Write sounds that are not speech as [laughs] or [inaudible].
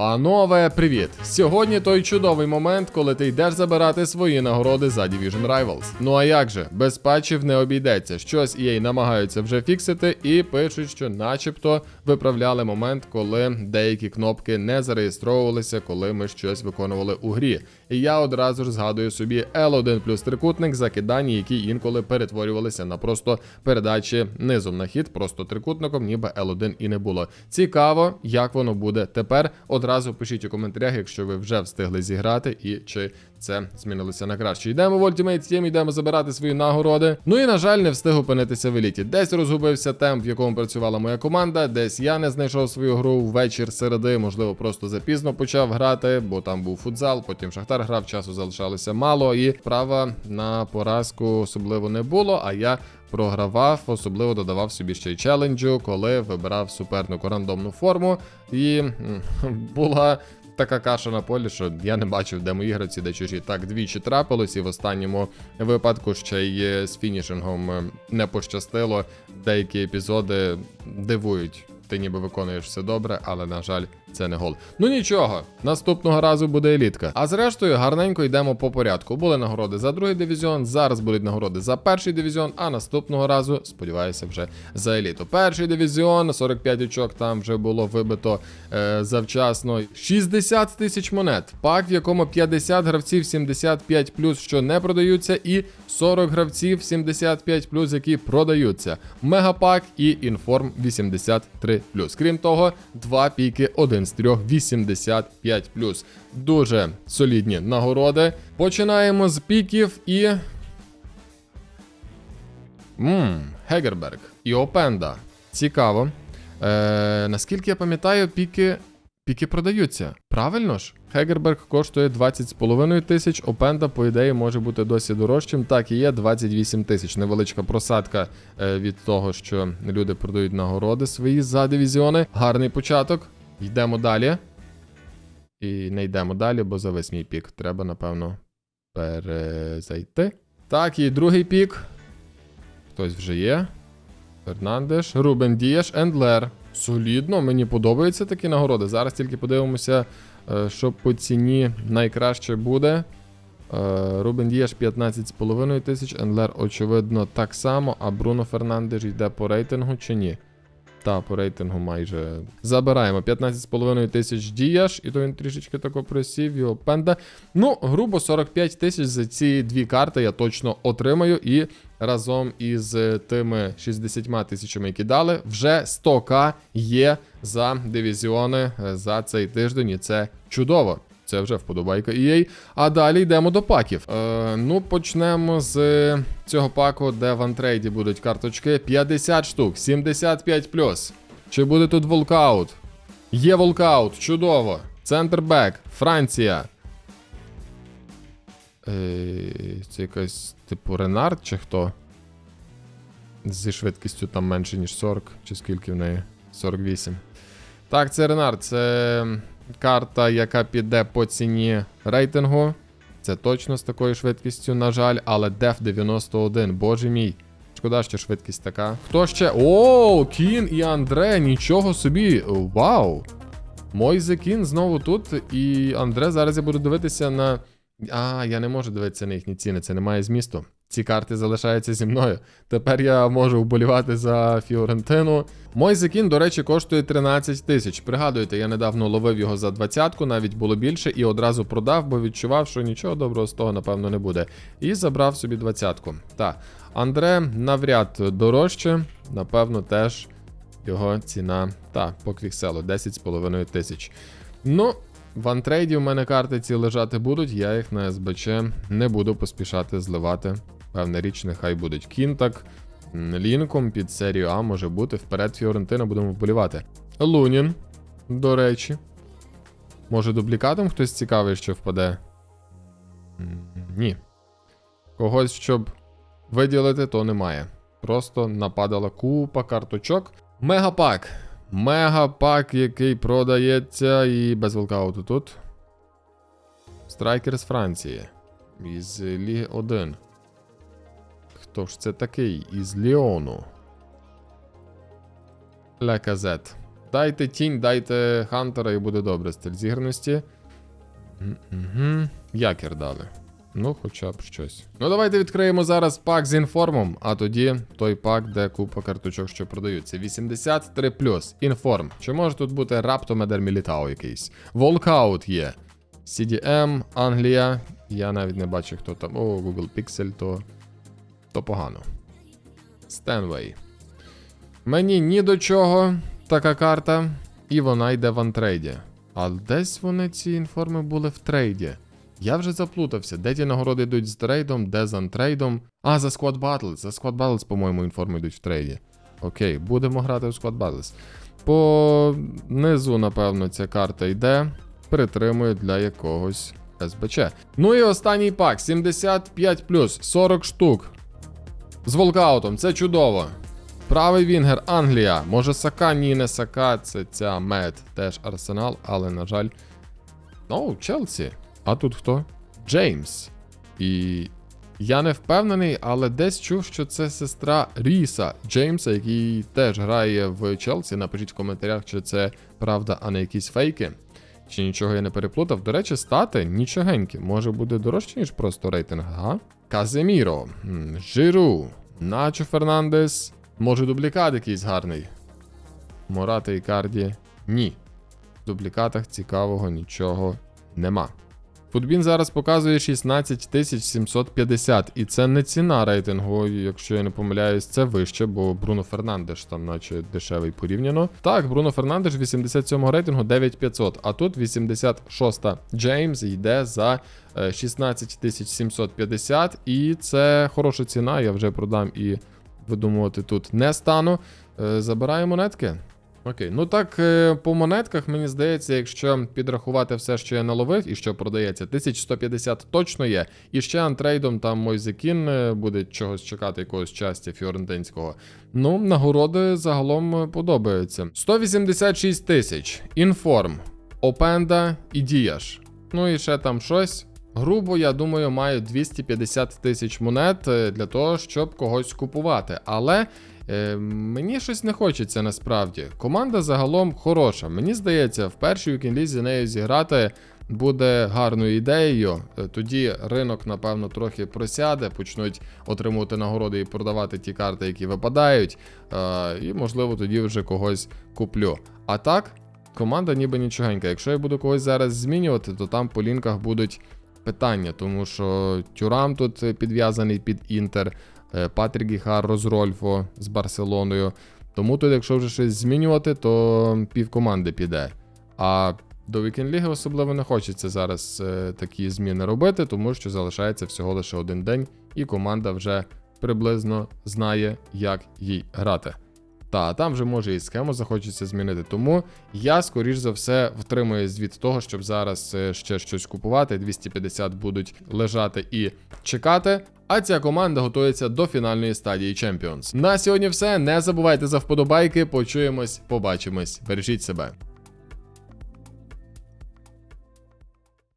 Панове, привіт! Сьогодні той чудовий момент, коли ти йдеш забирати свої нагороди за Division Rivals. Ну а як же, без патчів не обійдеться. Щось EA намагаються вже фіксити і пишуть, що начебто виправляли момент, коли деякі кнопки не зареєстровувалися, коли ми щось виконували у грі. І я одразу ж згадую собі L1 плюс трикутник закидання, які інколи перетворювалися на просто передачі низом на хід, просто трикутником, ніби L1 і не було. Цікаво, як воно буде тепер. Пишіть у коментарях, якщо ви вже встигли зіграти, і чи це змінилося на краще. Йдемо в Ultimate Team, йдемо забирати свої нагороди. Ну і на жаль, не встиг опинитися в еліті. Десь розгубився темп, в якому працювала моя команда, десь я не знайшов свою гру ввечір середи, можливо, просто запізно почав грати, бо там був футзал, потім Шахтар грав, часу залишалося мало, і права на поразку особливо не було. А я програвав, особливо додавав собі ще й челенджу, коли вибирав супернику рандомну форму. І [laughs] була така каша на полі, що я не бачив, де мої гравці, де чужі. Так, двічі трапилось, і в останньому випадку ще й з фінішингом е, не пощастило. Деякі епізоди дивують. Ти ніби виконуєш все добре, але на жаль, це не гол. Ну нічого, наступного разу буде елітка. А зрештою, гарненько йдемо по порядку. Були нагороди за другий дивізіон, зараз будуть нагороди за перший дивізіон, а наступного разу, сподіваюся, вже за еліту. Перший дивізіон, 45 очок там вже було вибито е, завчасно. 60 тисяч монет. Пак, в якому 50 гравців 75 що не продаються, і 40 гравців 75 які продаються. Мегапак і інформ 83 Крім того, два піки, один з трьох 85 Дуже солідні нагороди. Починаємо з піків і. Ммм, Хегерберг і Опенда. Цікаво. Е, наскільки я пам'ятаю, піки. Піки продаються. Правильно ж? Хегерберг коштує 20,5 тисяч, Опенда, по ідеї, може бути досі дорожчим. Так і є 28 тисяч. Невеличка просадка е, від того, що люди продають нагороди свої за дивізіони. Гарний початок. Йдемо далі. І не йдемо далі, бо завис мій пік. Треба, напевно, перезайти. Так, і другий пік. Хтось вже є. Фернандеш, Рубен Дієш, Ендлер. Солідно, мені подобаються такі нагороди. Зараз тільки подивимося, е, що по ціні найкраще буде. Е, Рубен Дієш 15,5 тисяч, Ендлер, очевидно, так само, а Бруно Фернандеш йде по рейтингу чи ні? Та, по рейтингу майже забираємо 15,5 тисяч діяш, і то він трішечки тако просів, його пенда. Ну, грубо 45 тисяч за ці дві карти я точно отримаю. І разом із тими 60 тисячами, які дали, вже 100к є за дивізіони е, за цей тиждень. І це чудово. Це вже вподобайка EA. А далі йдемо до паків. Е, ну, почнемо з цього паку, де в антрейді будуть карточки. 50 штук, 75 Чи буде тут волкаут? Є волкаут, чудово. Центр бек, Франція. Е, це якась типу Ренард чи хто? Зі швидкістю там менше, ніж 40, чи скільки в неї? 48. Так, це Ренард, це карта, яка піде по ціні рейтингу. Це точно з такою швидкістю, на жаль, але Деф 91, боже мій. Шкода, що швидкість така. Хто ще? О, Кін і Андре, нічого собі. Вау! Мойзе Кін знову тут. І Андре, зараз я буду дивитися на. А, я не можу дивитися на їхні ціни, це не має змісту. Ці карти залишаються зі мною. Тепер я можу вболівати за Фіорентину. Мойзекін, до речі, коштує 13 тисяч. Пригадуєте, я недавно ловив його за двадцятку, навіть було більше, і одразу продав, бо відчував, що нічого доброго з того, напевно, не буде. І забрав собі двадцятку. Так, Андре навряд дорожче, напевно, теж його ціна. Та, по квікселу 10,5 тисяч. Ну. В антрейді у мене карти ці лежати будуть, я їх на СБЧ не буду поспішати зливати. Певна річ, нехай будуть кінтак. Лінком під серію А може бути. Вперед Фіорентина будемо вболівати. Лунін, до речі. Може, дублікатом хтось цікавий, що впаде? Ні. Когось, щоб виділити, то немає. Просто нападала купа карточок. Мегапак. Мегапак, який продається і без волкауту тут. Страйкер з Франції. Із Ліги 1. Хто ж це такий? Із Ліону. Леказет. Дайте тінь, дайте Хантера і буде добре. Стиль зіграності. Угу. Якір дали. Ну, хоча б щось. Ну, давайте відкриємо зараз пак з інформом, а тоді той пак, де купа карточок, що продаються. 83 Інформ. Чи може тут бути раптом Едер Мілітао якийсь? Волкаут є. CDM, Англія. Я навіть не бачу, хто там. О, Google Pixel, то. То погано. Стенвей. Мені ні до чого така карта, і вона йде в антрейді. А десь вони ці інформи були в трейді. Я вже заплутався, де ті нагороди йдуть з трейдом, де з антрейдом. А, за Squad Battles. За Squad Battles, по-моєму, інформи йдуть в трейді. Окей, будемо грати в Squad Battles. По низу, напевно, ця карта йде. Притримую для якогось СБЧ. Ну і останній пак: 75 40 штук. З волкаутом, це чудово. Правий Вінгер, Англія. Може Сака, ні, не Сака, це ця мед, теж Арсенал, але, на жаль. О, Челсі. А тут хто? Джеймс. І я не впевнений, але десь чув, що це сестра Ріса Джеймса, який теж грає в Челсі. Напишіть в коментарях, чи це правда, а не якісь фейки. Чи нічого я не переплутав. До речі, стати нічогенькі. Може буде дорожче, ніж просто рейтинг, га? Каземіро, Жиру, Начо Фернандес. Може дублікат якийсь гарний. Мората і Карді. Ні. В дублікатах цікавого нічого нема. Футбін зараз показує 16750, і це не ціна рейтингу, якщо я не помиляюсь, це вище, бо Бруно Фернандеш там, наче дешевий порівняно. Так, Бруно Фернандеш 87 рейтингу 9500, а тут 86 Джеймс йде за е, 16750, і це хороша ціна. Я вже продам і видумувати тут не стану. Е, Забираю монетки. Окей, ну так е, по монетках мені здається, якщо підрахувати все, що я наловив і що продається, 1150 точно є. І ще антрейдом там Мойзекін е, буде чогось чекати, якогось щастя фіорентинського. Ну, нагороди загалом е, подобаються. 186 тисяч. Інформ, Опенда і Діяш. Ну і ще там щось. Грубо, я думаю, маю 250 тисяч монет для того, щоб когось купувати. Але е, мені щось не хочеться насправді. Команда загалом хороша. Мені здається, в першій вікінлізі нею зіграти буде гарною ідеєю. Е, Тоді ринок, напевно, трохи просяде, почнуть отримувати нагороди і продавати ті карти, які випадають. Е, і, можливо, тоді вже когось куплю. А так, команда ніби нічогенька. Якщо я буду когось зараз змінювати, то там по лінках будуть питання, тому що Тюрам тут е, підв'язаний під Інтер, Патрік Гіхар Розрольфо Рольфо з Барселоною. Тому тут, якщо вже щось змінювати, то пів команди піде. А до Вікенд-ліги особливо не хочеться зараз е, такі зміни робити, тому що залишається всього лише один день, і команда вже приблизно знає, як їй грати. Та там вже може і схему захочеться змінити. Тому я, скоріш за все, втримуюсь від того, щоб зараз е, ще щось купувати. 250 будуть лежати і чекати. А ця команда готується до фінальної стадії Champions. На сьогодні все. Не забувайте за вподобайки. Почуємось, побачимось. Бережіть себе.